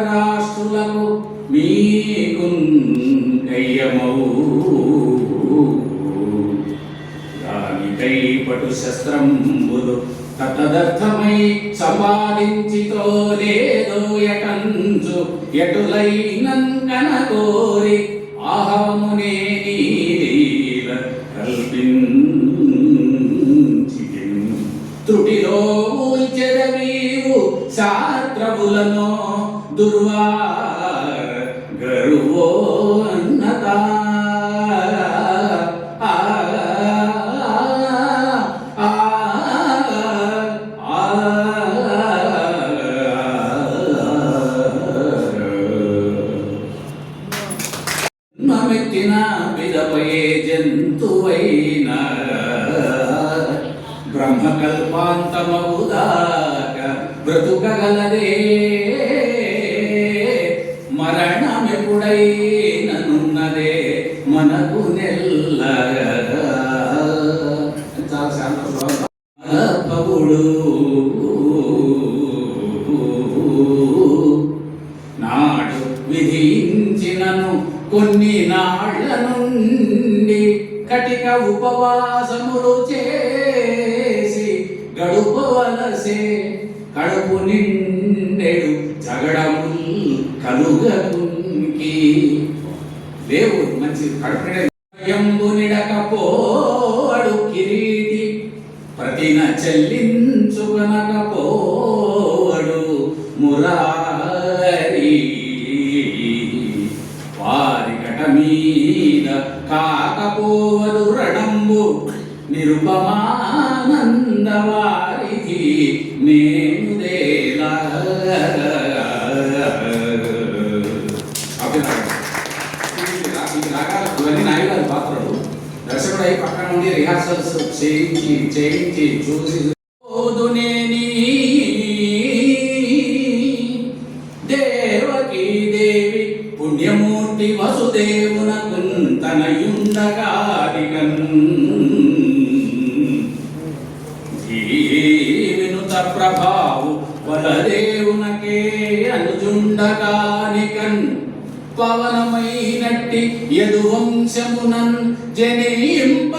రాష్ట్రులకు మీకు దానికై పటు శస్త్రంబులు తదర్థమై సంపాదించితో లేదో ఎటంచు ఎటులైనం కనగోరి ఆహమునే కొన్ని నుండి కటిక ఉపవాసములు చేసి గడుపవలసే కడుపు నిండెడు జగడము కలుగకుంకి. దేవుడు మంచి కడుపు నిడకపోడు కిరీటి ప్రతిన చెల్లించుకనకపోడు మురా కాకపోవదు రణంబు. నిరుపమానంద వారికి నేను ఇవన్నీ నాయుడు పాత్రలు. దర్శకుడు అయి పక్కన ఉండి రిహార్సల్స్ చేయించి చేయించి చూసి. తనయుండగాదిగన్ జీవినుత ప్రభావు వలదేవునకే అనుజుండగానికన్ పవనమైనట్టి యదువంశమునన్ జనింపలేది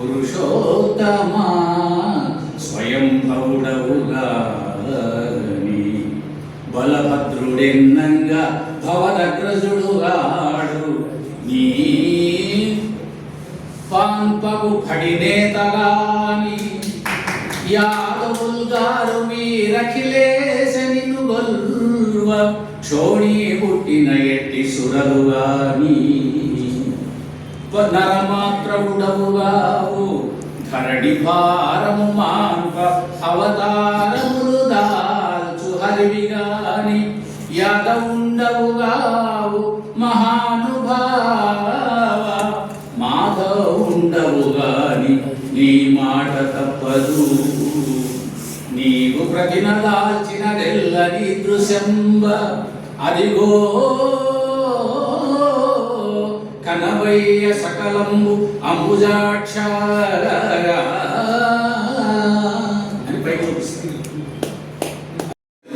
పురుషోత్తమా స్వయం భవుడవుగా బలభద్రుడెన్నంగా భవదగ్రజుడుగాడు. నీ పాంపకు పడినేతగాని యాదవుల్గారు మీరఖిలేశ నిన్ను గొల్వ. క్షోణీ పుట్టిన ఎట్టి సురలుగాని నరమాత్రవుడవుగావు ధరణి భారము మాన్ప అవతారములు దాల్చు హరివిగాని యాదవుండవుగావు మహానుభావ మాధవుండవుగాని నీ మాట తప్పదు. నీవు ప్రతిన దాల్చినదెల్లని దృశంబ అదిగో కనవయ్య సకలంబు అంబుజాక్షర. అని పైకి చూపిస్తుంది.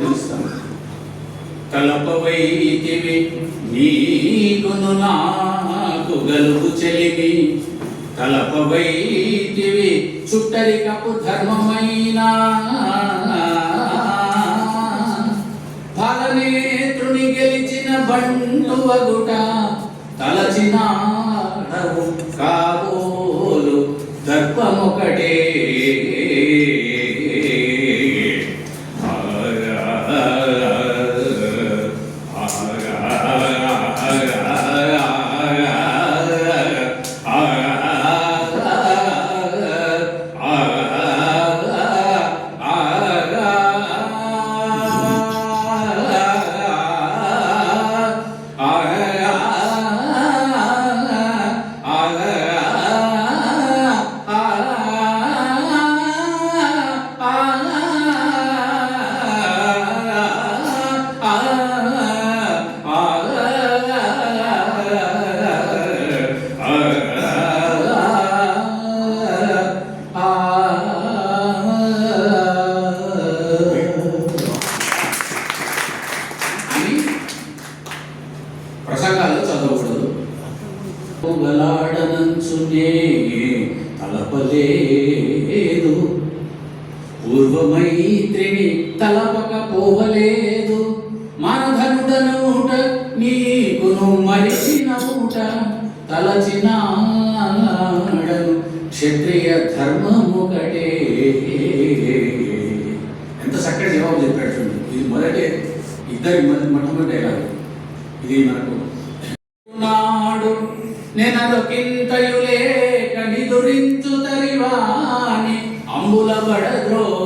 చూపిస్తాను. నీకును నాకు గలుపు చెలిమి. తలపవైతివి చుట్టరికపు ధర్మమైన ఫలనేత్రుని గెలిచిన బంటు తలచినాడవు కాబోలు దర్పమొకటే. నీకును మరిచిన ఊట తలచినాడను క్షత్రియ ధర్మముకటే. ఎంత చక్కటి జవాబు చెప్పాడు చూడండి. ఇది మొదటి ఇద్దరి మొట్టమొదటే కాదు. ఇది మనకు నాడు నెనదొకింతయు లేక నిదురించు తరివాణి అంబుల బడద్రోసి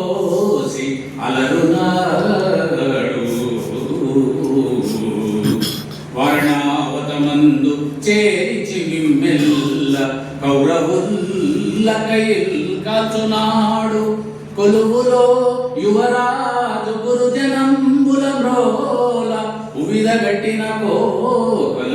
యువరాజు గురుజనంబుల బ్రోల ఉవిద గట్టిన కోకలరుచునాడు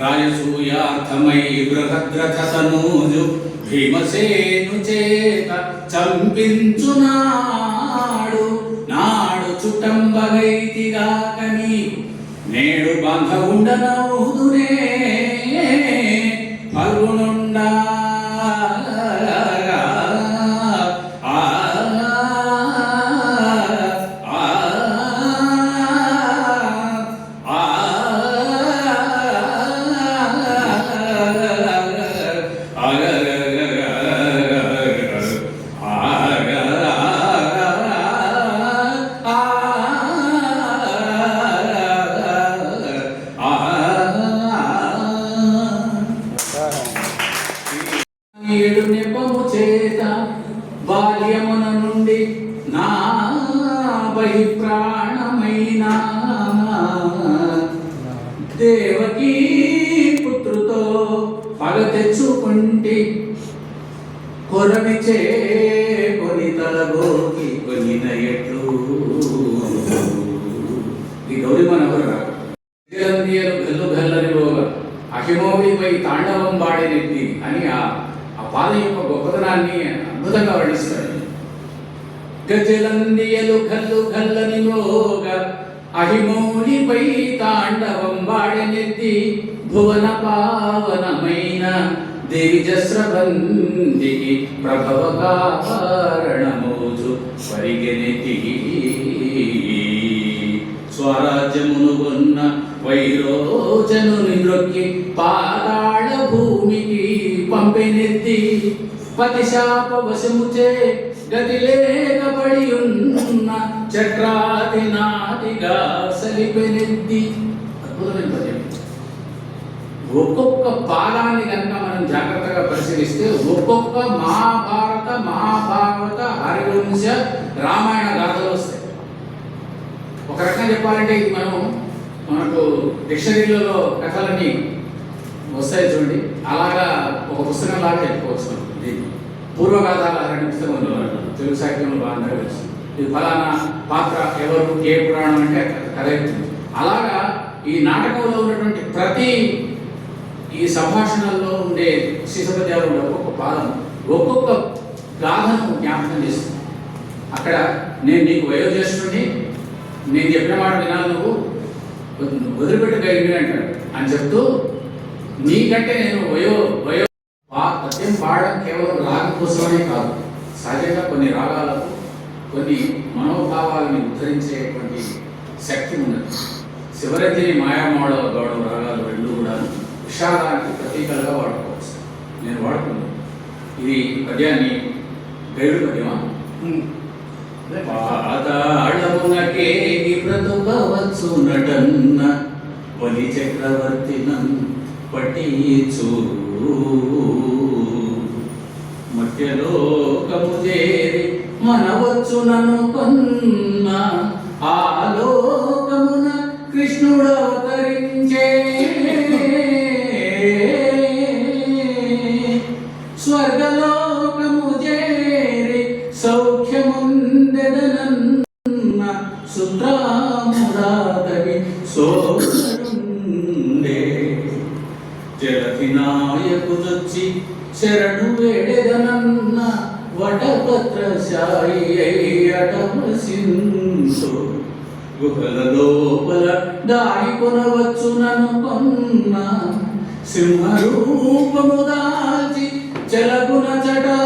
రాయసూయార్థమై బృహద్రథతనూజు భీమసేను చేత చంపించునాడు. నాడు చుట్టంబగైతిగాక నీకు నేడు బంధ ఉండనవుదునే ఆ, చేత బాల్యమున నుండి నా బహి ప్రాణమైన దేవకీ పుత్రుతో పగ తెచ్చుకుంటి కొరవి చే కొని తలగోకి కొని నయట్లు ఈ గౌరీ మనవరు జలందియలు గల్లు గల్లని రోగ అహిమోవిపై తాండవం వాడేనెత్తి అని ఆ ఆ పాదం యొక్క గొప్పతనాన్ని అద్భుతంగా వర్ణిస్తాడు గజలందియలు గల్లు గల్లని రోగ అహిమౌలిపై తాండవం వాడనెత్తి భువన పావనమైన దేవి జస్రబందికి ప్రభవ కారణమోజు పరిగెనెత్తి స్వరాజ్యమును ఉన్న వైరోచను నిద్రొక్కి పాతాళ భూమికి పంపెనెత్తి పతిశాప వశముచే గతి లేకబడి ఉన్న చక్రాతి నాటిగా సలిపెనెత్తి అద్భుతమైన పద్యం. ఒక్కొక్క పాదాన్ని కనుక మనం జాగ్రత్తగా పరిశీలిస్తే ఒక్కొక్క మహాభారత మహాభారత హరివంశ రామాయణ గాథలు వస్తాయి. ఒక రకంగా చెప్పాలంటే ఇది మనం మనకు డిక్షనరీలలో కథలన్నీ వస్తాయి చూడండి. అలాగా ఒక పుస్తకం లాగా చెప్పుకోవచ్చు ఇది దీన్ని అనే పుస్తకం తెలుగు సాహిత్యంలో బాగా తెలుసు. ఇది ఫలానా పాత్ర ఎవరు ఏ పురాణం అంటే కథ అలాగా ఈ నాటకంలో ఉన్నటువంటి ప్రతి ఈ సంభాషణల్లో ఉండే శిశుపద్యాలు ఒక్కొక్క పాదం ఒక్కొక్క గాథను జ్ఞాపకం చేస్తుంది. అక్కడ నేను నీకు వయోజ్యేష్ఠుడిని నేను చెప్పిన మాట వినాలి నువ్వు వదిలిపెట్టగలిగిన అంటాడు. అని చెప్తూ నీకంటే నేను వయో వయో పద్యం పాడడం కేవలం రాగం కోసమనే కాదు. సహజంగా కొన్ని రాగాలకు కొన్ని మనోభావాలని ఉద్ధరించేటువంటి శక్తి ఉన్నది. శివరతిని మాయామోడ గౌడవ రాగాలు రెండు కూడా విషాదానికి ప్రతీకలుగా వాడుకోవచ్చు. నేను వాడుకున్నాను. ఇది పద్యాన్ని గైడు పద్యమా? బ్రతుకవచ్చు నటన్న బలి చక్రవర్తినం పట్టించు మధ్యలోకము చేరి మనవచ్చునను కొన్న ఆ లోకమున కృష్ణుడు అవతరించే వటపత్రశాయి అటమసింసు గుహల లోపల దారి కొనవచ్చునను కొన్న. సింహరూపము దాల్చి చెలకున చటా